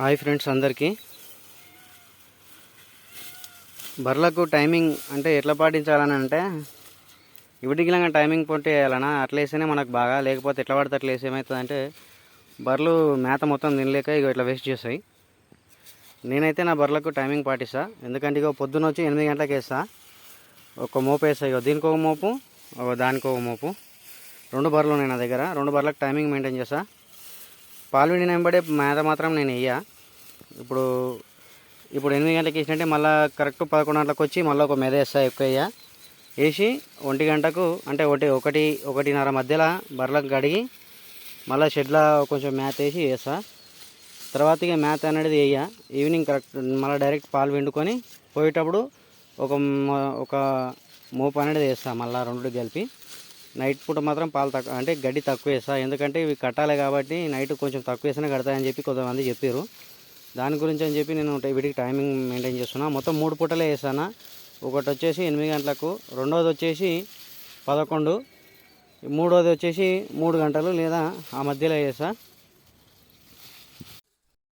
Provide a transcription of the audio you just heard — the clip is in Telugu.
హాయ్ ఫ్రెండ్స్ అందరికీ. బర్రెలకు టైమింగ్ అంటే ఎట్లా పాటించాలని అంటే ఇవిటికిలంగా టైమింగ్ పొట్టి వేయాలన్నా అట్లా వేస్తేనే మనకు బాగా లేకపోతే ఎట్లా పడితే అట్లా వేస్తే ఏమవుతుందంటే బర్రెలు మేత మొత్తం తినలేక ఇక ఇట్లా వేస్ట్ చేస్తాయి. నేనైతే నా బర్రెలకు టైమింగ్ పాటిస్తా. ఎందుకంటే ఇక పొద్దున వచ్చి ఎనిమిది గంటలకు వేస్తా. ఒక మోపు వేస్తా ఇక దీనికి ఒక మోపు ఒక దానికి ఒక మోపు. రెండు బర్రెలు ఉన్నాయి నా దగ్గర. రెండు బర్రెలకు టైమింగ్ మెయింటైన్ చేస్తా. పాలు విండిన వెంబడే మేత మాత్రం నేను వేయా. ఇప్పుడు ఇప్పుడు ఎనిమిది గంటలకు వేసినట్టే మళ్ళీ కరెక్ట్ పదకొండు గంటలకు వచ్చి మళ్ళీ ఒక మెద వేస్తా ఎక్కువ వేయ. వేసి ఒంటి గంటకు అంటే ఒకటి ఒకటి ఒకటిన్నర మధ్యలో బర్రెలకు కడిగి మళ్ళీ షెడ్లో కొంచెం మేత వేసి వేస్తా. తర్వాత ఇక మేత అనేది వేయ. ఈవినింగ్ కరెక్ట్ మళ్ళీ డైరెక్ట్ పాలు పిండుకొని పోయేటప్పుడు ఒక ఒక మోపు అనేది వేస్తా మళ్ళీ రెండు కలిపి నైట్ పూట మాత్రం పాలు తక్కువ అంటే గడ్డి తక్కువ వేస్తా. ఎందుకంటే ఇవి కట్టాలి కాబట్టి నైట్ కొంచెం తక్కువ వేసినా కడతాయని చెప్పి కొంతమంది చెప్పారు దాని గురించి అని చెప్పి నేను వీటికి టైమింగ్ మెయింటైన్ చేస్తున్నా. మొత్తం మూడు పూటలే వేసాను ఒకటి వచ్చేసి ఎనిమిది గంటలకు రెండోది వచ్చేసి పదకొండు మూడోది వచ్చేసి మూడు గంటలు లేదా ఆ మధ్యలో వేసా